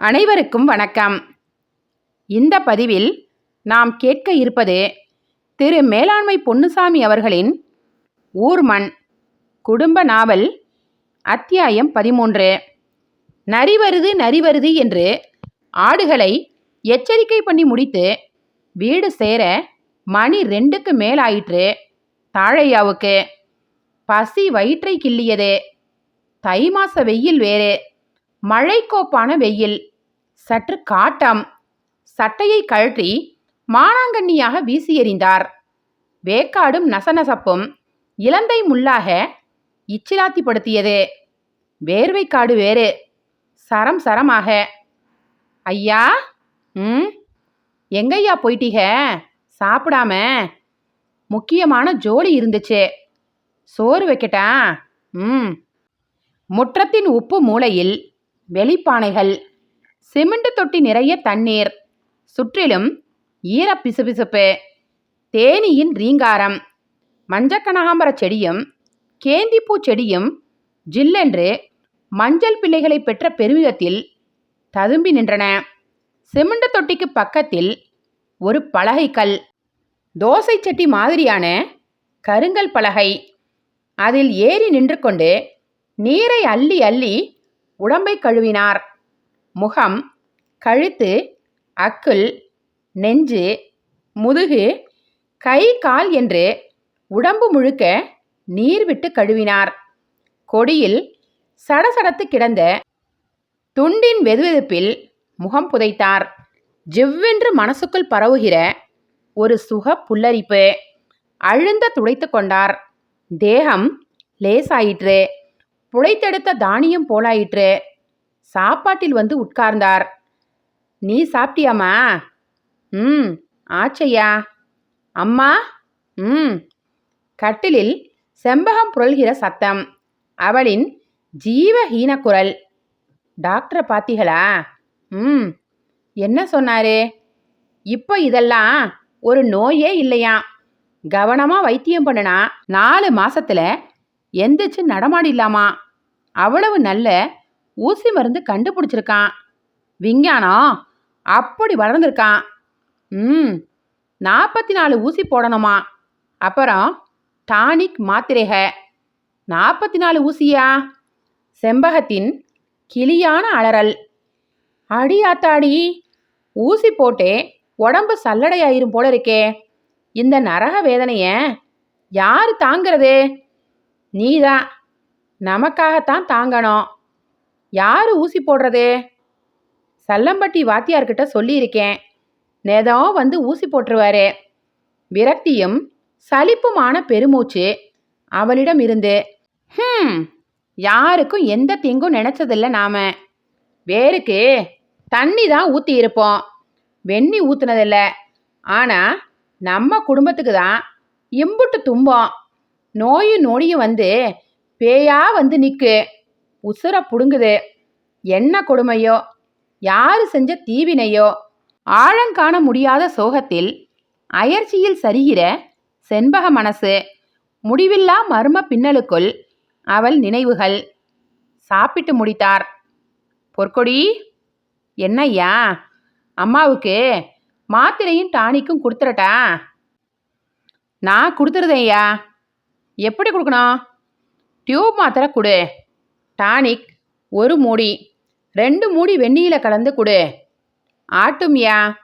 அனைவருக்கும் வணக்கம். இந்த பதிவில் நாம் கேட்க இருப்பது திரு மேலாண்மை பொன்னுசாமி அவர்களின் ஊர்மண் குடும்ப நாவல் அத்தியாயம் பதிமூன்று. நரி வருது நரி வருது என்று ஆடுகளை எச்சரிக்கை பண்ணி முடித்து வீடு சேர மணி ரெண்டுக்கு மேலாயிற்று தாழையாவுக்கு. பசி வயிற்றை கிள்ளியது. தை மாச வெயில் வேறு. மழைக்கோப்பான வெயில். சற்று காட்டம். சட்டையை கழற்றி மானாங்கண்ணியாக வீசி எறிந்தார். வேக்காடும் நசநசப்பும் இலந்தை முள்ளாக இச்சிலாத்திப்படுத்தியது. வேர்வைக்காடு வேறு. சரம் சரமாக. ஐயா ம்? எங்கய்யா போயிட்டீக? சாப்பிடாம? முக்கியமான ஜோலி இருந்துச்சு. சோறு வைக்கட்டா? ம். முற்றத்தின் உப்பு மூலையில் வெளிப்பானைகள் சிமெண்ட் தொட்டி நிறைய தண்ணீர் சுற்றிலும் ஈர பிசுபிசுப்பு தேனியின் ரீங்காரம் மஞ்சக்கனகாம்பர செடியும் கேந்திப்பூ செடியும் ஜில்லென்று மஞ்சள் பிள்ளைகளை பெற்ற பெருமிதத்தில் ததும்பி நின்றன. சிமெண்ட் தொட்டிக்கு பக்கத்தில் ஒரு பலகைக்கல் தோசை சட்டி மாதிரியான கருங்கல் பலகை. அதில் ஏறி நின்று கொண்டு நீரை அள்ளி அள்ளி உடம்பை கழுவினார். முகம் கழுத்து அக்குள் நெஞ்சு முதுகு கை கால் என்று உடம்பு முழுக்க நீர் விட்டு கழுவினார். கொடியில் சடசடத்து கிடந்த துண்டின் வெதுவெதுப்பில் முகம் புதைத்தார். ஜிவ்வென்று மனசுக்குள் பரவுகிற ஒரு சுக புல்லரிப்பு அழுந்த துடைத்து கொண்டார். தேகம் லேசாயிற்று. புழைத்தெடுத்த தானியம் போலாயிற்று. சாப்பாட்டில் வந்து உட்கார்ந்தார். நீ சாப்பிட்டியாம்மா? ம் ஆச்சையா. அம்மா? ம். கட்டிலில் செம்பகம் புரள்கிற சத்தம். அவளின் ஜீவஹீன குரல். டாக்டரை பார்த்தீங்களா ம். என்ன சொன்னாரு? இப்போ இதெல்லாம் ஒரு நோயே இல்லையா கவனமாக வைத்தியம் பண்ணுனா நாலு மாசத்துல எந்திரிச்சு நடமாடிடலாமா? அவ்வளவு நல்ல ஊசி மருந்து கண்டுபிடிச்சிருக்கான். விஞ்ஞானம் அப்படி வளர்ந்துருக்கான். ம் நாற்பத்தி நாலு ஊசி போடணுமா? அப்புறம் டானிக் மாத்திரைக. நாற்பத்தி நாலு ஊசியா? செம்பகத்தின் கிளியான அலறல். அடி ஆத்தாடி ஊசி போட்டே உடம்பு சல்லடையாயிரும் போல இருக்கே. இந்த நரக வேதனைய யார் தாங்கிறது? நீதான் நமக்காகத்தான் தாங்கணும். யாரு ஊசி போடுறது? சல்லம்பட்டி வாத்தியார்கிட்ட சொல்லியிருக்கேன். நேதம் வந்து ஊசி போட்டுருவாரு. விரக்தியும் சலிப்புமான பெருமூச்சு அவளிடம் இருந்து ஹம் யாருக்கும் எந்த தீங்கும் நினைச்சதில்ல நாம. வேருக்கு தண்ணி தான் ஊற்றி இருப்போம். வெண்ணி ஊத்துனதில்ல. ஆனால் நம்ம குடும்பத்துக்கு தான் இம்புட்டு துன்பம் நோயும் நொடியும் வந்து பேயா வந்து நிற்கு உசுர புடுங்குது. என்ன கொடுமையோ? யாரு செஞ்ச தீவினையோ? ஆழங்காண முடியாத சோகத்தில் அயர்ச்சியில் சரிகிற செண்பக மனசு முடிவில்லா மர்ம பின்னலுக்குள் அவள் நினைவுகள். சாப்பிட்டு முடித்தார். பொற்கொடி என்னய்யா? அம்மாவுக்கு மாத்திரையும் டானிக்கும் கொடுத்துறட்டா? நான் கொடுத்துருதேன்யா எப்படி கொடுக்கணும்? டியூப் மாத்திரை கொடு. டானிக் ஒரு மூடி. ரெண்டு மூடி வெந்நீரில் கலந்து கொடு. ஆட்டும்யா.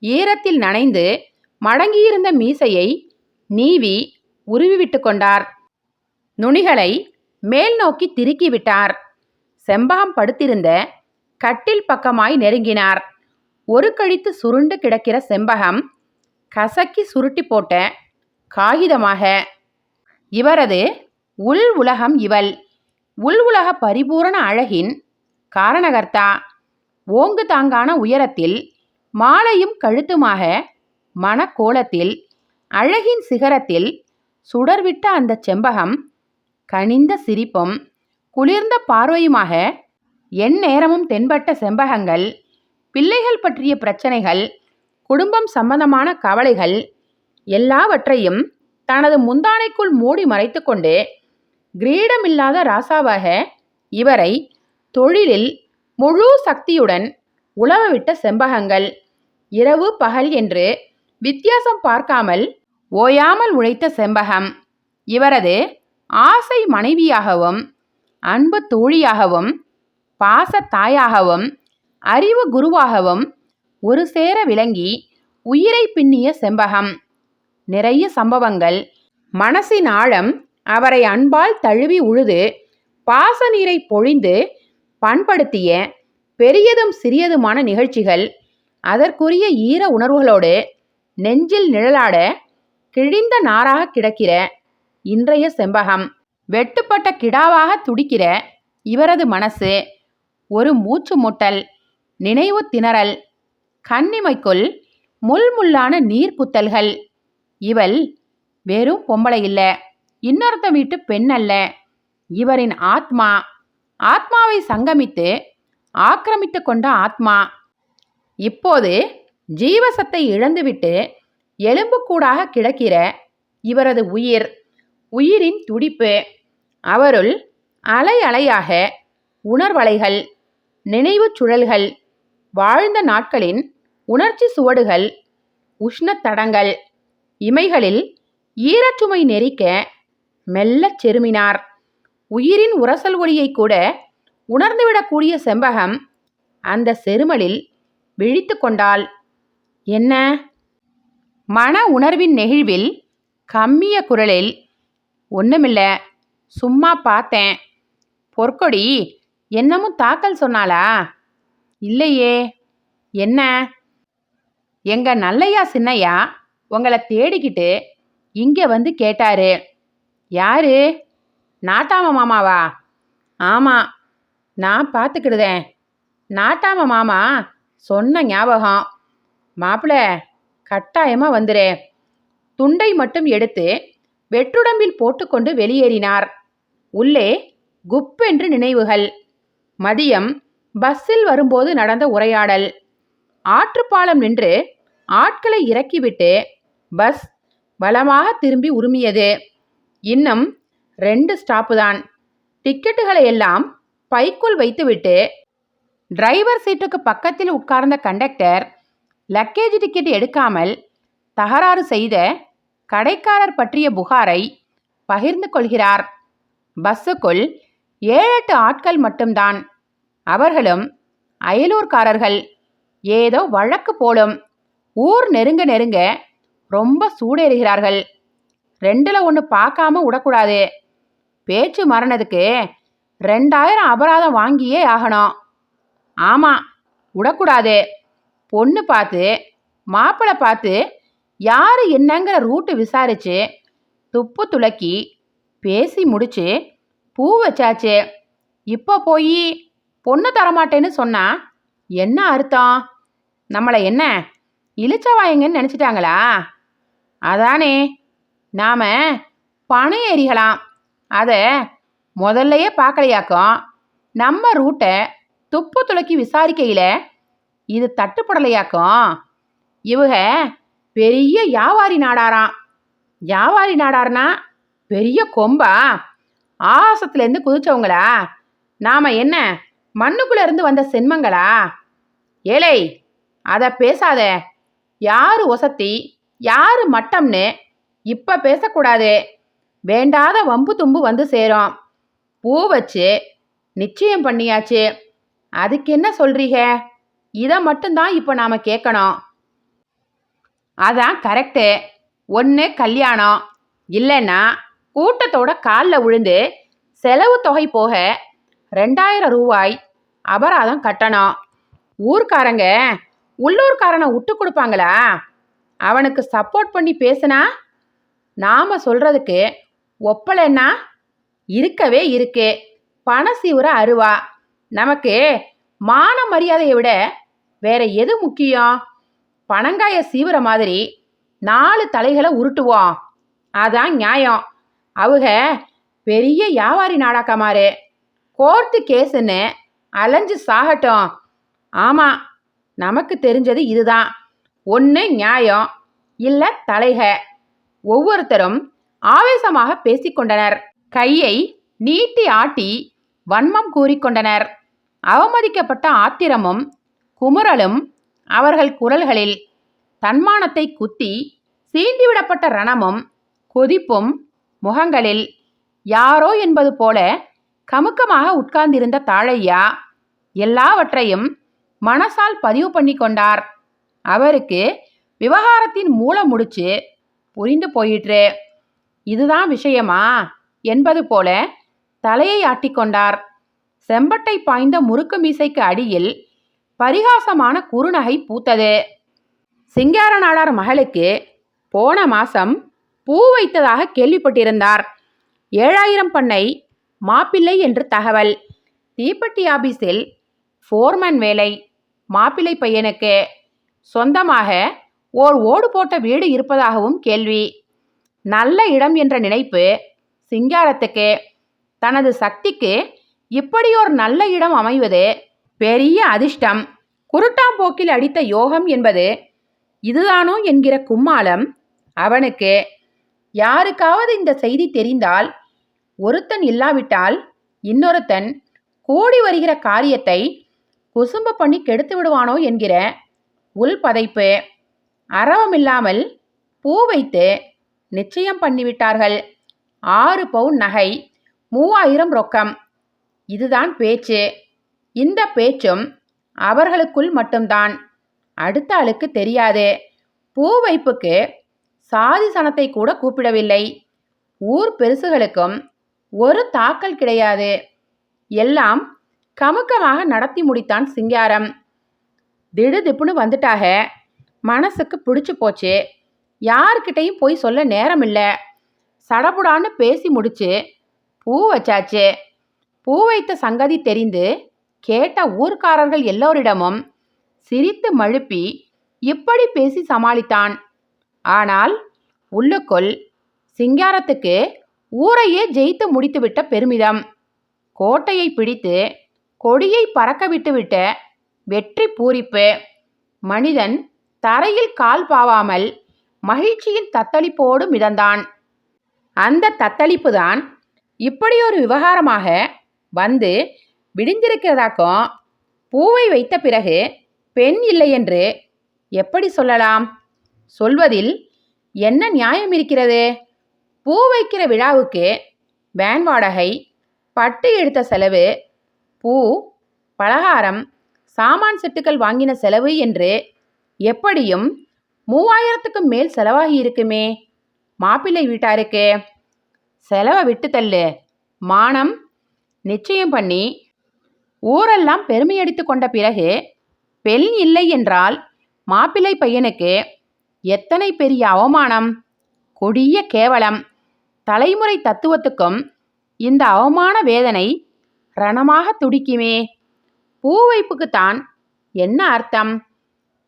ஈரத்தில் நனைந்து மடங்கியிருந்த மீசையை நீவி உருவி விட்டு கொண்டார். நுனிகளை மேல் நோக்கி திருக்கி விட்டார். செம்பகம் படுத்திருந்த கட்டில் பக்கமாய் நெருங்கினார். ஒரு கழித்து சுருண்டு கிடக்கிற செம்பகம் கசக்கி சுருட்டி போட்ட காகிதமாக இவரது உள் உலகம் இவள். உள் உலக பரிபூரண அழகின் காரணகர்த்தா. ஓங்கு தாங்கான உயரத்தில் மாலையும் கழுத்துமாக மனக்கோலத்தில் அழகின் சிகரத்தில் சுடர்விட்ட அந்த செம்பகம் கனிந்த சிரிப்பும் குளிர்ந்த பார்வையுமாக என் நேரமும் தென்பட்ட செம்பகங்கள் பிள்ளைகள் பற்றிய பிரச்சனைகள் குடும்பம் சம்பந்தமான கவலைகள் எல்லாவற்றையும் தனது முந்தானைக்குள் மூடி மறைத்துக்கொண்டு கிரீடமில்லாத ராசாவாக இவரை தொழிலில் முழு சக்தியுடன் உலவவிட்ட செம்பகங்கள் இரவு பகல் என்று வித்தியாசம் பார்க்காமல் ஓயாமல் உழைத்த செம்பகம். இவரது ஆசை மனைவியாகவும் அன்பு தோழியாகவும் பாச தாயாகவும் அறிவு குருவாகவும் ஒரு சேர விளங்கி உயிரை பின்னிய செம்பகம். நிறைய சம்பவங்கள். மனசின் ஆழம் அவரை அன்பால் தழுவி உழுது பாச நீரை பொழிந்து பண்படுத்திய பெரியதும் சிறியதுமான நிகழ்ச்சிகள். அதற்குரிய ஈர உணர்வுகளோடு நெஞ்சில் நிழலாட கிழிந்த நாராக கிடக்கிற இன்றைய செம்பகம். வெட்டுப்பட்ட கிடாவாக துடிக்கிற இவரது மனசு ஒரு மூச்சு முட்டல் நினைவு திணறல் கண்ணிமைக்குள் முள்முள்ளான நீர் குத்தல்கள் இவள் வெறும் பொம்பளை இல்லை இன்னொருத்த வீட்டு பெண் அல்ல இவரின் ஆத்மா. ஆத்மாவை சங்கமித்து ஆக்கிரமித்து கொண்ட ஆத்மா. இப்போது ஜீவசத்தை இழந்துவிட்டு எலும்புக்கூடாக கிடக்கிற இவரது உயிர் உயிரின் துடிப்பு. அவருள் அலை அலையாக உணர்வலைகள் நினைவுச் சுழல்கள் வாழ்ந்த நாட்களின் உணர்ச்சி சுவடுகள் உஷ்ணத்தடங்கள் இமைகளில் ஈரச்சுமை நெறிக்க மெல்லச் செருமினார். உயிரின் உரசல் ஒளியை கூட உணர்ந்துவிடக்கூடிய செம்பகம் அந்த செருமலில் விழித்து கொண்டாள். என்ன? மன உணர்வின் நெகிழ்வில் கம்மிய குரலில் ஒன்றுமில்ல சும்மா பார்த்தேன். பொற்கொடி என்னமும் தாக்கல் சொன்னாளா? இல்லையே. என்ன? எங்க நல்லையா சின்னையா? உங்களை தேடிக்கிட்டு இங்கே வந்து கேட்டாரு. யாரு? நாட்டாம மாமாவா? ஆமாம் நான் பார்த்துக்கிடுதேன் நாட்டாம மாமா சொன்ன ஞாபகம். மாப்பிள கட்டாயமாக வந்துரு. துண்டை மட்டும் எடுத்து வெற்றுடம்பில் போட்டுக்கொண்டு வெளியேறினார். உள்ளே குப்பென்று நினைவுகள். மதியம் பஸ்ஸில் வரும்போது நடந்த உரையாடல். ஆற்றுப்பாலம் நின்று ஆட்களை இறக்கிவிட்டு பஸ் பலமாக திரும்பி உருமியது. இன்னும் ரெண்டு ஸ்டாப்பு தான். டிக்கெட்டுகளை எல்லாம் பைக்குள் வைத்துவிட்டு டிரைவர் சீட்டுக்கு பக்கத்தில் உட்கார்ந்த கண்டக்டர் லக்கேஜ் டிக்கெட் எடுக்காமல் தகராறு செய்த கடைக்காரர் பற்றிய புகாரை பகிர்ந்து கொள்கிறார். பஸ்ஸுக்குள் ஏழெட்டு ஆட்கள் மட்டும்தான். அவர்களும் அயலூர்காரர்கள். ஏதோ வழக்கு போலும். ஊர் நெருங்க நெருங்க ரொம்ப சூடேறுகிறார்கள். ரெண்டில் ஒன்று பார்க்காம விடக்கூடாது. பேச்சு மரணதுக்கு ரெண்டாயிரம் அபராதம் வாங்கியே ஆகணும். ஆமாம் விடக்கூடாது. பொண்ணு பார்த்து மாப்பிள்ளை பார்த்து யார் என்னங்கிற ரூட்டு விசாரிச்சு துப்பு துளக்கி பேசி முடிச்சு பூ வச்சாச்சு. இப்போ போய் பொண்ணு தரமாட்டேன்னு சொன்னால் என்ன அர்த்தம்? நம்மளை என்ன இழிச்சவாயங்கன்னு நினச்சிட்டாங்களா? அதானே? நாம பணம் ஏறிகலாம் அதை முதல்லையே பார்க்கலையாக்கும் நம்ம ரூட்டை துப்பு துளக்கி விசாரிக்கையில் இது தட்டுப்படலையாக்கும். இவக பெரிய வியாபாரி நாடாராம். வியாபாரி நாடார்னா பெரிய கொம்பா? ஆகாசத்துலேருந்து குதிச்சவங்களா? நாம என்ன மண்ணுக்குள்ள இருந்து வந்த சென்மங்களா? ஏழை அதை பேசாத. யார் ஒசத்தி யாரு மட்டம்னு இப்ப பேசக்கூடாது. வேண்டாத வம்பு தும்பு வந்து சேரும். பூ வச்சு நிச்சயம் பண்ணியாச்சு. அதுக்கு என்ன சொல்றீங்க? இதை மட்டும்தான் இப்போ நாம் கேட்கணும். அதான் கரெக்டு ஒன்று கல்யாணம். இல்லைன்னா கூட்டத்தோட காலில் விழுந்து செலவு தொகை போக ரெண்டாயிரம் ரூபாய் அபராதம் கட்டணும். ஊர்க்காரங்க உள்ளூர்காரனை விட்டு கொடுப்பாங்களா? அவனுக்கு சப்போர்ட் பண்ணி பேசுனா நாம சொல்றதுக்கு ஒப்பலைன்னா இருக்கவே இருக்கு. பண சீவுற அருவா. நமக்கு மான மரியாதையை விட வேற எது முக்கியம்? பணங்காய சீவுற மாதிரி நாலு தலைகளை உருட்டுவோம். அதான் நியாயம். அவங்க பெரிய வியாபாரி நாடாக்கமாரு கோர்ட்டு கேஸுன்னு அலைஞ்சு சாகட்டும். ஆமாம் நமக்கு தெரிஞ்சது இதுதான். ஒன்று நியாயம் இல்லை தலைக. ஒவ்வொருத்தரும் ஆவேசமாக பேசிக்கொண்டனர் கையை நீட்டி ஆட்டி வன்மம் கூறிக்கொண்டனர் அவமதிக்கப்பட்ட ஆத்திரமும் குமுறலும் அவர்கள் குரல்களில் தன்மானத்தை குத்தி சீண்டிவிடப்பட்ட ரணமும் கொதிப்பும் முகங்களில் யாரோ என்பது போல கமுக்கமாக உட்கார்ந்திருந்த தாழையா எல்லாவற்றையும் மனசால் பதிவு பண்ணி கொண்டார். அவருக்கு விவகாரத்தின் மூலம் முடிச்சு புரிந்து போயிற்று. இதுதான் விஷயமா? என்பது போல தலையை ஆட்டிக்கொண்டார். செம்பட்டை பாய்ந்த முறுக்கு மீசைக்கு அடியில் பரிகாசமான குறுநகை பூத்தது. சிங்கார நாடார் மகளுக்கு போன மாசம் பூ வைத்ததாக கேள்விப்பட்டிருந்தார். ஏழாயிரம் பண்ணை மாப்பிள்ளை என்று தகவல். தீப்பெட்டி ஆபீஸில் ஃபோர்மேன் வேலை மாப்பிள்ளை பையனுக்கு. சொந்தமாக ஓர் ஓடு போட்ட வீடு இருப்பதாகவும் கேள்வி. நல்ல இடம் என்ற நினைப்பு சிங்காரத்துக்கு. தனது சக்திக்கு இப்படியோர் நல்ல இடம் அமைவது பெரிய அதிர்ஷ்டம். குருட்டாம்போக்கில் அடித்த யோகம் என்பது இதுதானோ என்கிற கும்மாளம் அவனுக்கு. யாருக்காவது இந்த செய்தி தெரிந்தால் ஒருத்தன் இல்லாவிட்டால் இன்னொருத்தன் கூடி வருகிற காரியத்தை குசும்ப பண்ணி கெடுத்து விடுவானோ என்கிற உள்பதைப்பு. அரவமில்லாமல் பூ வைத்து நிச்சயம் பண்ணிவிட்டார்கள். ஆறு பவுன் நகை மூவாயிரம் ரொக்கம். இதுதான் பேச்சு. இந்த பேச்சும் அவர்களுக்குள் மட்டும்தான். அடுத்த ஆளுக்கு தெரியாது. பூ வைப்புக்கு சாதி சனத்தை கூட கூப்பிடவில்லை. ஊர் பெருசுகளுக்கும் ஒரு தாக்கல் கிடையாது. எல்லாம் கமுக்கமாக நடத்தி முடித்தான் சிங்காரம். திடுதிப்புன்னு வந்துட்டாக. மனசுக்கு பிடிச்சி போச்சு. யார்கிட்டையும் போய் சொல்ல நேரம் இல்லை சடபுடான்னு பேசி முடிச்சு பூ வச்சாச்சு. பூ வைத்த சங்கதி தெரிந்து கேட்ட ஊர்க்காரர்கள் எல்லோரிடமும் சிரித்து மழுப்பி இப்படி பேசி சமாளித்தான். ஆனால் உள்ளுக்குள் சிங்காரத்துக்கு ஊரையே ஜெயித்து முடித்துவிட்ட பெருமிதம். கோட்டையை பிடித்து கொடியை பறக்க விட்டுவிட்ட வெற்றி பூரிப்பு. மனிதன் தரையில் கால் பாவாமல் மகிழ்ச்சியின் தத்தளிப்போடு மிதந்தான். அந்த தத்தளிப்பு தான் இப்படி ஒரு விவகாரமாக வந்து விடிந்திருக்கிறதாக்கும் பூவை வைத்த பிறகு பெண் இல்லை என்று எப்படி சொல்லலாம்? சொல்வதில் என்ன நியாயம் இருக்கிறது? பூ வைக்கிற விழாவுக்கு வேன் வாடகை பட்டு எடுத்த செலவு பூ பலகாரம் சாமான் செட்டுகள் வாங்கின செலவு என்று எப்படியும் மூவாயிரத்துக்கும் மேல் செலவாகி இருக்குமே. மாப்பிள்ளை வீட்டாருக்கு. செலவை விட்டு தள்ளு. மானம் நிச்சயம் பண்ணி ஊரெல்லாம் பெருமையடித்து கொண்ட பிறகு பெண் இல்லை என்றால் மாப்பிள்ளை பையனுக்கு எத்தனை பெரிய அவமானம். கொடிய கேவலம். தலைமுறை தத்துவத்துக்கும் இந்த அவமான வேதனை ரணமாக துடிக்குமே. பூ வைப்புக்குத்தான் என்ன அர்த்தம்?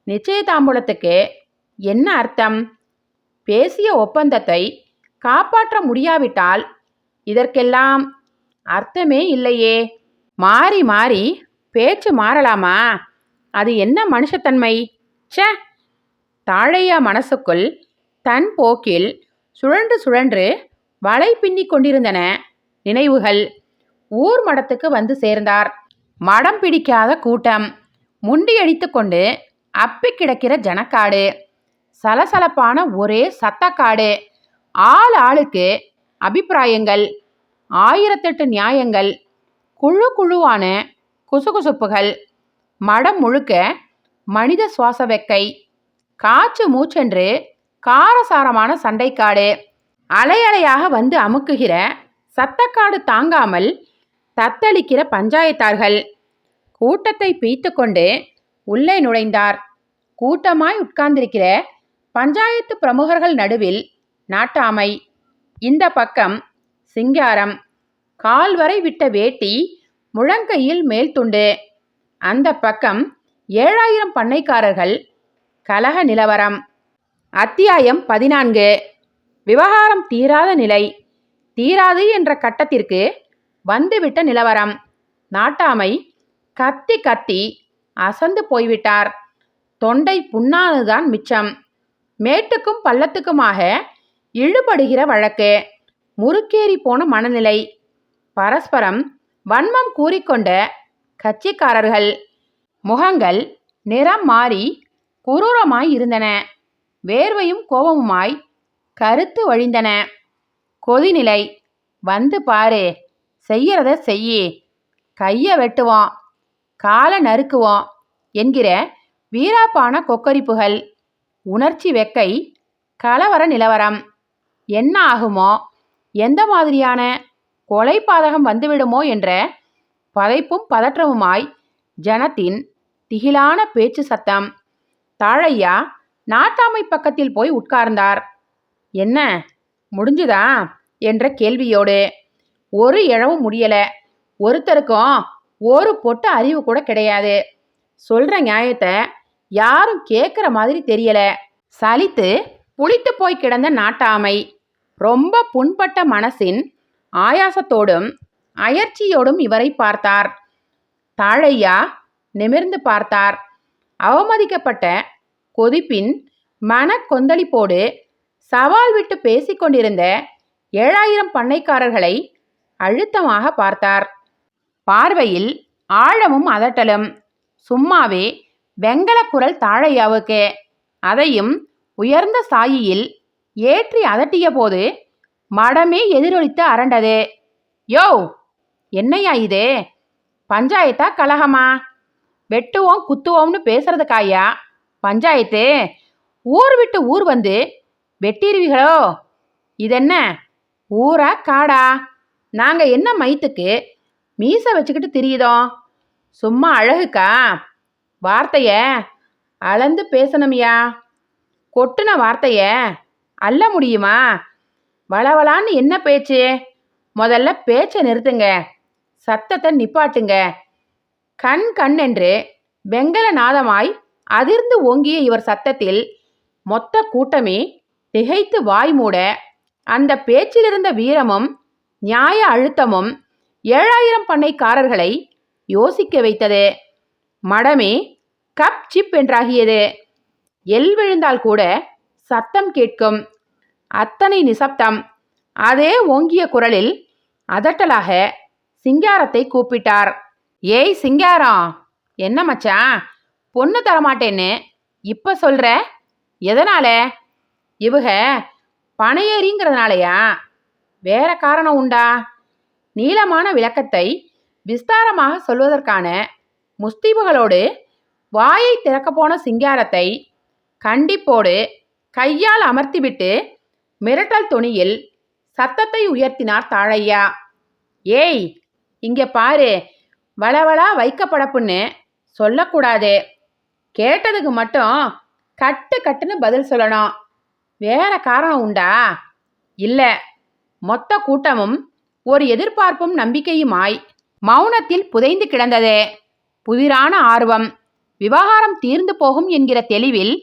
நிச்சயதாம்பூலத்துக்கு என்ன அர்த்தம்? பேசிய ஒப்பந்தத்தை காப்பாற்ற முடியாவிட்டால் இதற்கெல்லாம் அர்த்தமே இல்லையே. மாறி மாறி பேச்சு மாறலாமா? அது என்ன மனுஷத்தன்மை? ச்சே! தாழையா மனசுக்குள் தன் போக்கில் சுழன்று சுழன்று வலை பின்னிக் கொண்டிருந்தன நினைவுகள். ஊர் மடத்துக்கு வந்து சேர்ந்தார். மடம் பிடிக்காத கூட்டம். முண்டியடித்து கொண்டு அப்பி கிடக்கிற ஜனக்காடு. சலசலப்பான ஒரே சத்தக்காடு. ஆள் ஆளுக்கு அபிப்பிராயங்கள். ஆயிரத்தெட்டு நியாயங்கள். குழு குழுவான குசுகுசுப்புகள். மடம் முழுக்க மனித சுவாச வெக்கை காற்று மூச்சென்று காரசாரமான சண்டைக்காடு. அலையலையாக வந்து அமுக்குகிற சத்தக்காடு தாங்காமல் தத்தளிக்கிற பஞ்சாயத்தார்கள். கூட்டத்தை பீய்த்து கொண்டு உள்ளே நுழைந்தார். கூட்டமாய் உட்கார்ந்திருக்கிற பஞ்சாயத்து பிரமுகர்கள் நடுவில் நாட்டாமை. இந்த பக்கம் சிங்காரம். கால் வரை விட்ட வேட்டி முழங்கையில் மேல் துண்டு. அந்த பக்கம் ஏழாயிரம் பண்ணைக்காரர்கள். கலக நிலவரம். அத்தியாயம் பதினான்கு. விவகாரம் தீராத நிலை. தீராது என்ற கட்டத்திற்கு வந்துவிட்ட நிலவரம். நாட்டாமை கத்தி கத்தி அசந்து போய்விட்டார். தொண்டை புண்ணானதுதான் மிச்சம். மேட்டுக்கும் பள்ளத்துக்குமாக இழுபடுகிற வழக்கு. முறுக்கேறி போன மனநிலை. பரஸ்பரம் வன்மம் கூறிக்கொண்ட கட்சிக்காரர்கள். முகங்கள் நிறம் மாறி குரூரமாய் இருந்தன. வேர்வையும் கோபமுமாய் கருத்து வழிந்தன. கொதிநிலை வந்து பாரு செய்யறத செய்யி. கையை வெட்டுவோம் காலை நறுக்குவோம் என்கிற வீராப்பான கொக்கரிப்புகள் உணர்ச்சி வெக்கை கலவர நிலவரம். என்ன ஆகுமோ? எந்த மாதிரியான கொலை பாதகம் வந்துவிடுமோ என்ற பதைப்பும் பதற்றமுமாய் ஜனத்தின் திகிலான பேச்சு சத்தம். தாழையா நாட்டாமை பக்கத்தில் போய் உட்கார்ந்தார். என்ன முடிஞ்சுதா? என்ற கேள்வியோடு ஒரு இழவும் முடியல. ஒருத்தருக்கும் ஒரு பொட்டு அறிவு கூட கிடையாது. சொல்ற நியாயத்தை யாரும் கேட்குற மாதிரி தெரியல. சலித்து புளித்து போய் கிடந்த நாட்டாமை. ரொம்ப புண்பட்ட மனசின் ஆயாசத்தோடும் அயர்ச்சியோடும் இவரை பார்த்தார். தாழையா? நிமிர்ந்து பார்த்தார். அவமதிக்கப்பட்ட கொதிப்பின் மன கொந்தளிப்போடு சவால் விட்டு பேசிக்கொண்டிருந்த ஏழாயிரம் பண்ணைக்காரர்களை அழுத்தமாக பார்த்தார். பார்வையில் ஆழமும் அதட்டலும். சும்மாவே வெங்கல குரல் தாழையாவுக்கு. அதையும் உயர்ந்த சாயியில் ஏற்றி அதட்டிய போது மடமே எதிரொலித்து அரண்டது. யோ! என்னையா இது? பஞ்சாயத்தா கலகமா வெட்டுவோம் குத்துவோம்னு பேசுறதுக்காயா? பஞ்சாயத்து ஊர் விட்டு ஊர் வந்து வெட்டிருவீங்களோ இதென்ன? ஊரா காடா? நாங்கள் என்ன மைத்துக்கு? மீசை வச்சுக்கிட்டு திரியுதோம் சும்மா அழகுக்கா? வார்த்தைய? அளந்து பேசணுமியா? கொட்டுன வார்த்தைய? அள்ள முடியுமா? வளவளான்னு என்ன பேச்சு? முதல்ல பேச்சை நிறுத்துங்க. சத்தத்தை நிப்பாட்டுங்க. கண் கண் என்று வெங்கல நாதமாய் அதிர்ந்து ஓங்கிய இவர் சத்தத்தில் மொத்த கூட்டமே திகைத்து வாய் மூட அந்த பேச்சிலிருந்த வீரமும் நியாய அழுத்தமும் ஏழாயிரம் பண்ணைக்காரர்களை யோசிக்க வைத்தது. மடமே கப் சிப் என்றாகியது. எல் விழுந்தால் கூட சத்தம் கேட்கும். அத்தனை நிசப்தம். அதே ஓங்கிய குரலில் அதட்டலாக சிங்காரத்தை கூப்பிட்டார். ஏய் சிங்காரம் என்ன மச்சான்? பொண்ணு தரமாட்டேன்னு இப்ப சொல்ற? எதனால? இவக பனையேறிங்கிறதுனாலயா? வேற காரணம் உண்டா? நீளமான விளக்கத்தை விஸ்தாரமாக சொல்வதற்கான முஸ்தீபுகளோடு வாயை திறக்கப்போன சிங்காரத்தை கண்டிப்போடு கையால் அமர்த்திவிட்டு மிரட்டல் துணியில் சத்தத்தை உயர்த்தினார் தாழையா. ஏய் இங்கே பாரு வளவளா வைக்கப்படப்புன்னு சொல்லக்கூடாது. கேட்டதுக்கு மட்டும் கட்டு கட்டுன்னு பதில் சொல்லணும். வேற காரணம் உண்டா? இல்லை. மொத்த கூட்டமும் ஒரு எதிர்பார்ப்பும் நம்பிக்கையுமாய் மௌனத்தில் புதைந்து கிடந்தது. புதிரான ஆர்வம் விவகாரம் தீர்ந்து போகும் என்கிற தெளிவில்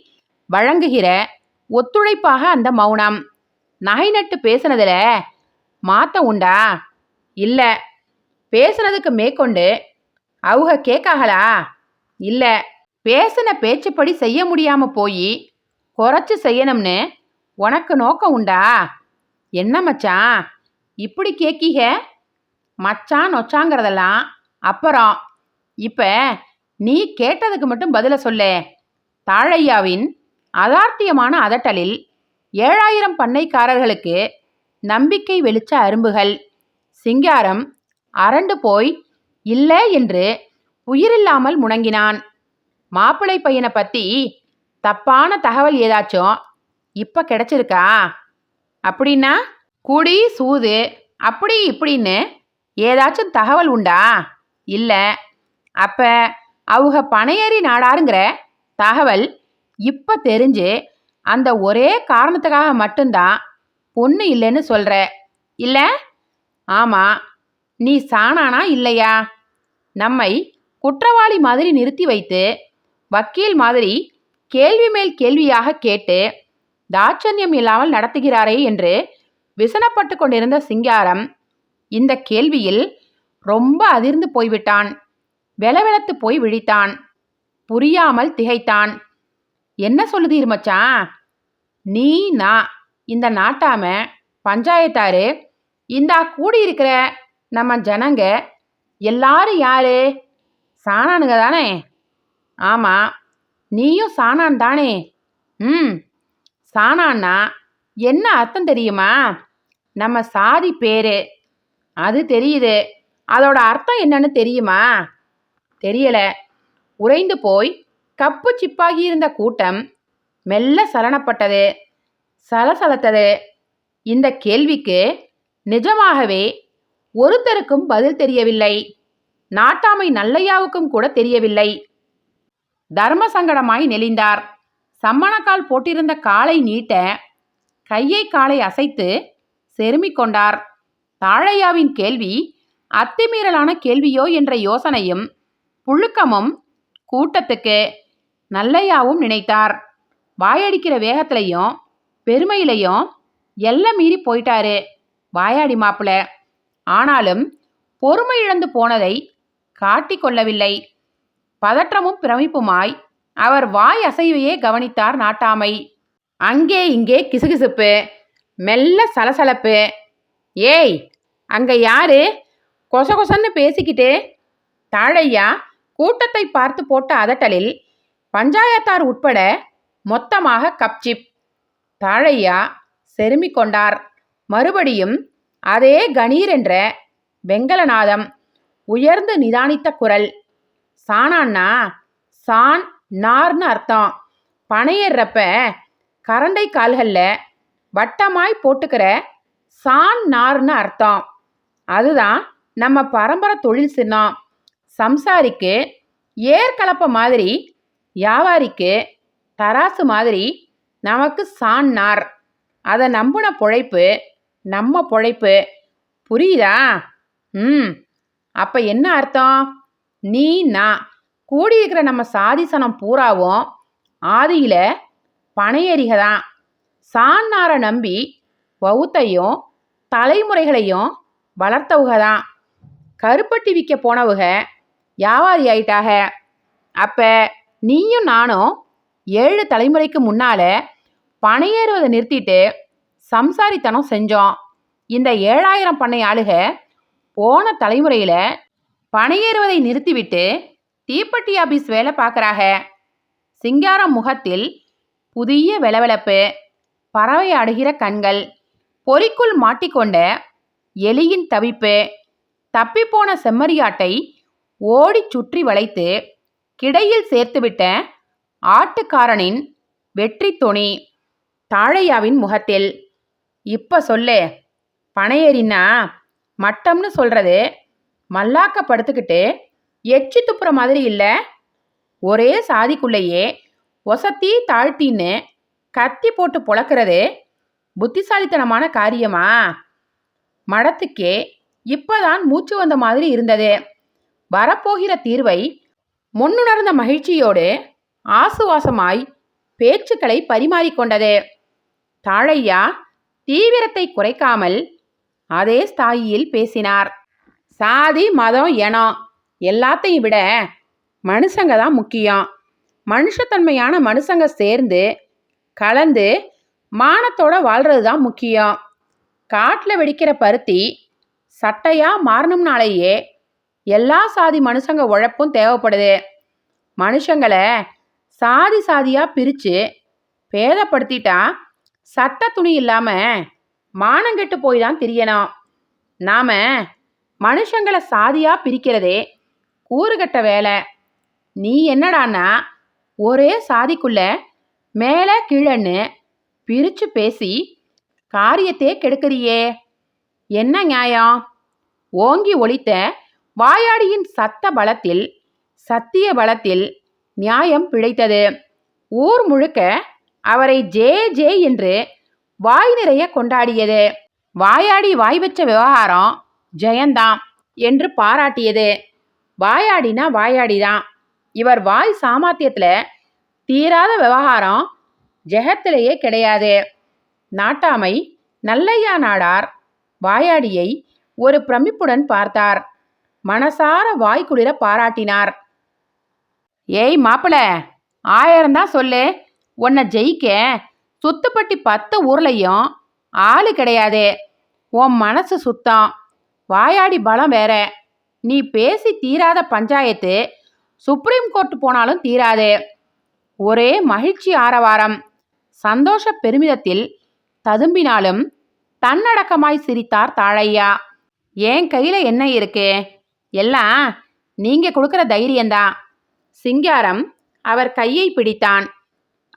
வழங்குகிற ஒத்துழைப்பாக அந்த மௌனம். நகை நட்டு பேசுனதுல மாத்த உண்டா? இல்ல. பேசுனதுக்கு மேற்கொண்டு அவங்க கேட்காகலா இல்ல. பேசின பேச்சுப்படி செய்ய முடியாம போய் குறைச்சு செய்யணும்னு உனக்கு நோக்கம் உண்டா? என்ன மச்சான் இப்படி கேக்கீக? மச்சான் நொச்சாங்கிறதெல்லாம் அப்புறம். இப்ப நீ கேட்டதுக்கு மட்டும் பதில சொல்லு. தாழையாவின் அதார்த்தியமான அதட்டலில் ஏழாயிரம் பண்ணைக்காரர்களுக்கு நம்பிக்கை வெளிச்ச அரும்புகள். சிங்காரம் அரண்டு போய் இல்லை என்று உயிரில்லாமல் முணங்கினான். மாப்பிள்ளை பையனை பத்தி தப்பான தகவல் ஏதாச்சும் இப்ப கிடைச்சிருக்கா? அப்படின்னா குடி சூது அப்படி இப்படின்னு ஏதாச்சும் தகவல் உண்டா? இல்லை. அப்போ அவங்க பனையேறி நாடாருங்கிற தகவல் இப்போ தெரிஞ்சு அந்த ஒரே காரணத்துக்காக மட்டும்தான் பொண்ணு இல்லைன்னு சொல்கிற இல்லை? ஆமாம் நீ சாணானா இல்லையா? நம்மை குற்றவாளி மாதிரி நிறுத்தி வைத்து வக்கீல் மாதிரி கேள்வி மேல் கேள்வியாக கேட்டு தாட்சண்யம் இல்லாமல் நடத்துகிறாரே என்று விசனப்பட்டு கொண்டிருந்த சிங்காரம் இந்த கேள்வியில் ரொம்ப அதிர்ந்து போய்விட்டான். வெலவெலத்து போய் விழித்தான். புரியாமல் திகைத்தான். என்ன சொல்லுதீர் மச்சான் நீ நான் இந்த நாட்டாம பஞ்சாயத்தாரு இந்தா கூடியிருக்கிற நம்ம ஜனங்க எல்லாரும் யாரு? சாணானுங்க தானே? ஆமாம் நீயும் சாணான் தானே? ம் சாணான்னா என்ன அர்த்தம் தெரியுமா? நம்ம சாதி பேரு. அது தெரியுது. அதோட அர்த்தம் என்னன்னு தெரியுமா? தெரியல. உறைந்து போய் கப்பு சிப்பாகி இருந்த கூட்டம் மெல்ல சலனப்பட்டது. சலசலத்தது. இந்த கேள்விக்கு நிஜமாகவே ஒருத்தருக்கும் பதில் தெரியவில்லை. நாட்டாமை நல்லையாவுக்கும் கூட தெரியவில்லை. தர்ம சங்கடமாய் நெளிந்தார். சம்மணக்கால் போட்டிருந்த காலை நீட்ட கையை காலை அசைத்து செருமிக் கொண்டார். தாழையாவின் கேள்வி அத்துமீறலான கேள்வியோ என்ற யோசனையும் புழுக்கமும் கூட்டத்துக்கு நல்லையாவும் நினைத்தார். வாயடிக்கிற வேகத்திலையும் பெருமையிலையும் எல்லாம் மீறி போயிட்டாரு வாயாடி மாப்பிள. ஆனாலும் பொறுமை இழந்து போனதை காட்டிக் கொள்ளவில்லை. பதற்றமும் பிரமிப்புமாய் அவர் வாய் அசைவையே கவனித்தார் நாட்டாமை. அங்கே இங்கே கிசுகிசுப்பு மெல்ல சலசலப்பு. ஏய் அங்க யாரு? கொசகொசன்னு பேசிக்கிட்டு தாழையா கூட்டத்தை பார்த்து போட்ட அதட்டலில் பஞ்சாயத்தார் உட்பட மொத்தமாக கப்சிப் தாழையா செருமிக் கொண்டார். மறுபடியும் அதே கணீர் என்ற வெங்கலநாதம் உயர்ந்து நிதானித்த குரல் சாணான்னா சான் நார்னு அர்த்தம். பனையேறப்ப கரண்டை கால்களில் வட்டமாய் போட்டுக்கிற சான் நார்னு அர்த்தம். அதுதான் நம்ம பரம்பரை தொழில் சின்னம். சம்சாரிக்கு ஏற்கலப்ப மாதிரி வியாபாரிக்கு தராசு மாதிரி நமக்கு சான் நார். அதை நம்புன பொழைப்பு நம்ம பொழைப்பு. புரியுதா? ம். அப்போ என்ன அர்த்தம்? நீ நான். கூடியிருக்கிற நம்ம சாதிசனம் பூராவும் ஆதியில் பனையறிக தான் சான்னாரை நம்பி வவுத்தையும் தலைமுறைகளையும் வளர்த்தவுக தான் கருப்பட்டி விற்க போனவுக வியாபாரி ஆயிட்டாக. அப்போ நீயும் நானும் ஏழு தலைமுறைக்கு முன்னால் பனையேறுவதை நிறுத்திட்டு சம்சாரித்தனம் செஞ்சோம். இந்த ஏழாயிரம் பண்ணை ஆளுக போன தலைமுறையில் பனையேறுவதை நிறுத்திவிட்டு தீப்பெட்டி ஆபீஸ் வேலை பார்க்குறாக. சிங்காரம் முகத்தில் புதிய வெளவெளப்பு பறவை அடுகிற கண்கள் பொறிக்குள் மாட்டிக்கொண்ட எலியின் தவிப்பு தப்பிப்போன செம்மறியாட்டை ஓடிச் சுற்றி வளைத்து கிடையில் சேர்த்துவிட்ட ஆட்டுக்காரனின் வெற்றி துணி தாழையாவின் முகத்தில். இப்போ சொல்லு பனையேறினா மட்டம்னு சொல்கிறது மல்லாக்க படுத்துக்கிட்டு எச்சி துப்புற மாதிரி இல்லை. ஒரே சாதிக்குள்ளேயே ஒசத்தி தாழ்த்தின்னு கத்தி போட்டு பொழக்கிறது புத்திசாலித்தனமான காரியமா? மடத்துக்கே இப்பதான் மூச்சு வந்த மாதிரி இருந்தது. வரப்போகிற தீர்வை முன்னுணர்ந்த மகிழ்ச்சியோடு ஆசுவாசமாய் பேச்சுக்களை பரிமாறிக்கொண்டது தாழையா தீவிரத்தை குறைக்காமல் அதே ஸ்தாயியில் பேசினார். சாதி மதம் இனம் எல்லாத்தையும் விட மனுஷங்க தான் முக்கியம். மனுஷத்தன்மையான மனுஷங்க சேர்ந்து கலந்து மானத்தோட வாழ்றது தான் முக்கியம். காட்டில் வெடிக்கிற பருத்தி சட்டையாக மாறணும்னாலேயே எல்லா சாதி மனுஷங்க உழைப்பும் தேவைப்படுது. மனுஷங்களை சாதி சாதியாக பிரித்து பேதப்படுத்திட்டா சட்ட துணி இல்லாமல் மானங்கெட்டு போய் தான் திரியணும். நாம் மனுஷங்களை சாதியாக பிரிக்கிறதே ஊறுகட்ட வேலை. நீ என்னடான்னா ஒரே சாதிக்குள்ள மேலே கீழன்னு பிரித்து பேசி காரியத்தே கெடுக்கிறியே. என்ன நியாயம்? ஓங்கி ஒழித்த வாயாடியின் சத்த பலத்தில் சத்திய பலத்தில் நியாயம் பிழைத்தது. ஊர் முழுக்க அவரை ஜே ஜே என்று வாய் நிறைய கொண்டாடியது. வாயாடி வாய் வச்ச விவகாரம் ஜெயந்தாம் என்று பாராட்டியது. வாயாடினா வாயாடிதான். இவர் வாய் சாமர்த்தியத்தில் தீராத விவகாரம் ஜெகத்திலேயே கிடையாது. நாட்டாமை நல்லையா நாடார். வாயாடியை ஒரு பிரமிப்புடன் பார்த்தார். மனசார வாய்க்குளிர பாராட்டினார். ஏய் மாப்பிள ஆயிரம் தான் சொல்லு. உன்னை ஜெயிக்க சுத்துப்பட்டி பத்து ஊர்லையும் ஆளு கிடையாது. உன் மனசு சுத்தம். வாயாடி பலம் வேற. நீ பேசி தீராத பஞ்சாயத்து சுப்ரீம் கோர்ட் போனாலும் தீராது. ஒரே மகிழ்ச்சி ஆரவாரம். சந்தோஷ பெருமிதத்தில் ததும்பினாலும் தன்னடக்கமாய் சிரித்தார் தாழையா. என் கையில் என்ன இருக்கு? எல்லாம் நீங்க கொடுக்குற தைரியந்தான் சிங்காரம் அவர் கையை பிடித்தான்.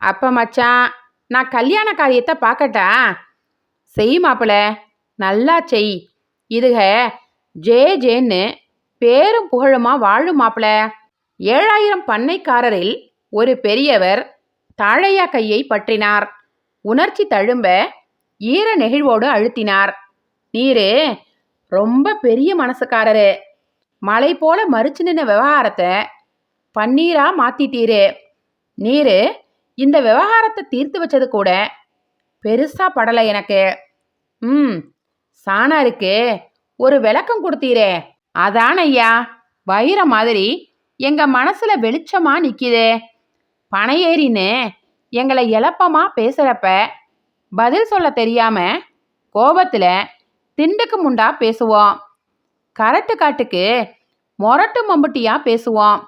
அப்ப மச்சான் நான் கல்யாண காரியத்தை பார்க்கட்டா? செய் மாப்பிள நல்லா செய். இதுக ஜே ஜேன்னு பேரும் புகழுமா வாழும் மாப்பிள? ஏழாயிரம் பண்ணைக்காரரில் ஒரு பெரியவர் தாழையா கையை பற்றினார். உணர்ச்சி தழும்ப ஈர நெகிழ்வோடு அழுத்தினார். நீரு ரொம்ப பெரிய மனசுக்காரரு. மலை போல மறிச்சு நின்ன விவகாரத்தை பன்னீரா மாத்திட்டீரு. நீரு இந்த விவகாரத்தை தீர்த்து வச்சது கூட பெருசா படலை எனக்கு. ம் சாணாருக்கு ஒரு விளக்கம் கொடுத்தீரே. அதான் ஐயா வைர மாதிரி எங்க மனசுல வெளிச்சமா நிக்குதே. பனையேறின்னு எங்களை எளப்பமா பேசுறப்ப பதில் சொல்ல தெரியாம கோபத்துல திண்டுக்கு முண்டா பேசுவோம். கரட்டு காட்டுக்கு மொரட்டு மம்புட்டியா பேசுவோம்.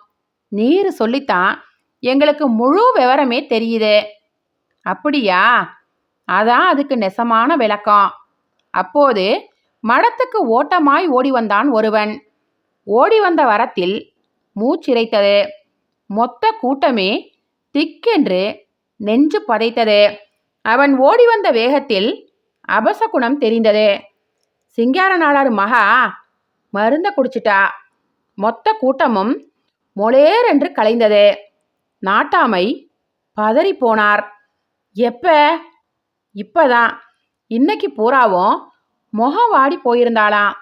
நீர் சொல்லித்தான் எங்களுக்கு முழு விவரமே தெரியுது. அப்படியா? அதான் அதுக்கு நெசமான விளக்கம். அப்போது மடத்துக்கு ஓட்டமாய் ஓடி வந்தான் ஒருவன். ஓடி வந்த வரத்தில் மூச்சிறைத்தது மொத்த கூட்டமே திக்கென்று நெஞ்சு பதைத்தது. அவன் ஓடி வந்த வேகத்தில் அபசகுணம் தெரிந்தது. சிங்கார நாடார் மகா மருந்த குடிச்சிட்டா. மொத்த கூட்டமும் மொளேரென்று கலைந்தது. நாட்டாமை பதறி போனார் எப்ப? இப்பதான். இன்னைக்கு பூராவும் முகம் வாடி போயிருந்தாளாம்.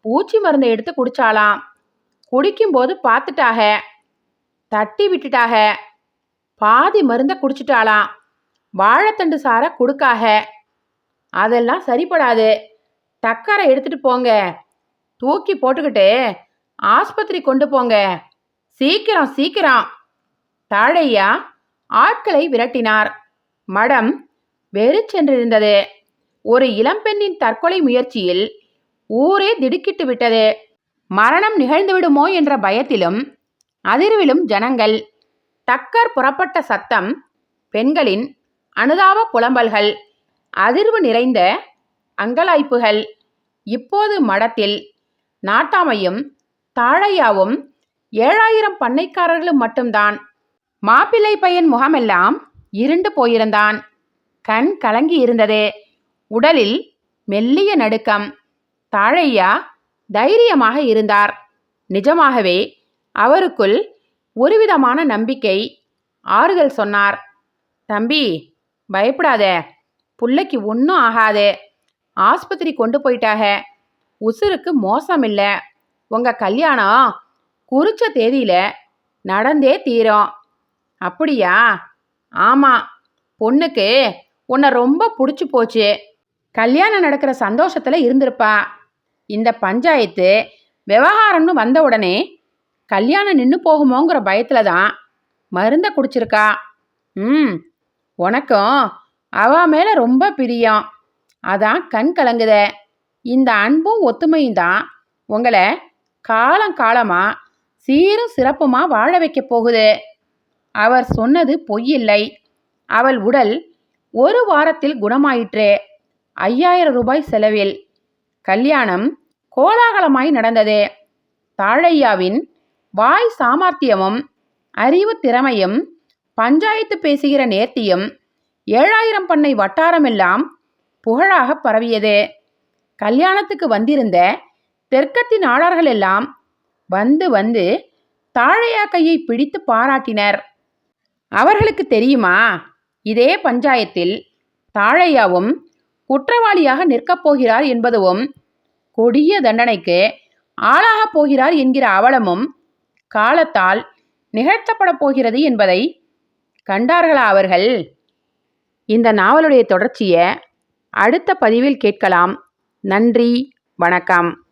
பூச்சி மருந்தை எடுத்து குடிச்சாலாம் குடிக்கும்போது பார்த்துட்டாக. தட்டி விட்டுட்டாக. பாதி மருந்தை குடிச்சிட்டாளாம். வாழைத்தண்டு சார கொடுக்காக. அதெல்லாம் சரிப்படாது. டக்கரை எடுத்துட்டு போங்க. தூக்கி போட்டுக்கிட்டு ஆஸ்பத்திரி கொண்டு போங்க. சீக்கிரம் சீக்கிரம். தாழையா? ஆட்களை விரட்டினார். மடம் வெறிச்சென்றிருந்தது. ஒரு இளம்பெண்ணின் தற்கொலை முயற்சியில் ஊரே திடுக்கிட்டு விட்டது. மரணம் நிகழ்ந்துவிடுமோ என்ற பயத்திலும் அதிர்விலும் ஜனங்கள் டக்கர் புறப்பட்ட சத்தம் பெண்களின் அனுதாப புலம்பல்கள் அதிர்வு நிறைந்த அங்கலாய்ப்புகள். இப்போது மடத்தில் நாட்டாமையும் தாழையாவும் ஏழாயிரம் பண்ணைக்காரர்களும் மட்டும்தான். மாப்பிள்ளை பையன் முகமெல்லாம் இருண்டு போயிருந்தான். கண் கலங்கி இருந்தது. உடலில் மெல்லிய நடுக்கம். தாழையா தைரியமாக இருந்தார். நிஜமாகவே அவருக்குள் ஒருவிதமான நம்பிக்கை ஆறுதல் சொன்னார். தம்பி பயப்படாத. புள்ளைக்கு ஒன்றும் ஆகாது. ஆஸ்பத்திரி கொண்டு போயிட்டாக. உசுருக்கு மோசம் இல்லை உங்கள் கல்யாணம் குறிச்ச தேதியில் நடந்தே தீரும். அப்படியா? ஆமாம் பொண்ணுக்கு உன்னை ரொம்ப பிடிச்சி போச்சு. கல்யாணம் நடக்கிற சந்தோஷத்தில் இருந்திருப்பா. இந்த பஞ்சாயத்து விவகாரம்னு வந்த உடனே கல்யாணம் நின்று போகுமோங்கிற பயத்தில் தான் மருந்தை குடிச்சிருக்கா. ம் உனக்கும் அவ மேலே ரொம்ப பிரியம். அதான் கண் கலங்குத. இந்த அன்பும் ஒத்துமையும் தான் உங்களை காலம் காலமாக சீரும் சிறப்புமாக வாழ வைக்க போகுது. அவர் சொன்னது பொய்யில்லை அவள் உடல் ஒரு வாரத்தில் குணமாயிற்று. ஐயாயிரம் ரூபாய் செலவில் கல்யாணம் கோலாகலமாய் நடந்தது. தாழையாவின் வாய் சாமர்த்தியமும் அறிவு திறமையும் பஞ்சாயத்து பேசுகிற நேர்த்தியும் ஏழாயிரம் பண்ணை வட்டாரமெல்லாம் புகழாக பரவியது. கல்யாணத்துக்கு வந்திருந்த தெற்கத்தின் நாடார்கள் எல்லாம் வந்து வந்து தாழையா கையை பிடித்து பாராட்டினர். அவர்களுக்கு தெரியுமா? இதே பஞ்சாயத்தில் தாழையாவும் குற்றவாளியாக நிற்கப் போகிறார் என்பதுவும் கொடிய தண்டனைக்கு ஆளாகப் போகிறார் என்கிற அவலமும் காலத்தால் நிகழ்த்தப்படப் போகிறது என்பதை கண்டார்களா அவர்கள்? இந்த நாவலுடைய தொடர்ச்சியை அடுத்த பதிவில் கேட்கலாம். நன்றி வணக்கம்.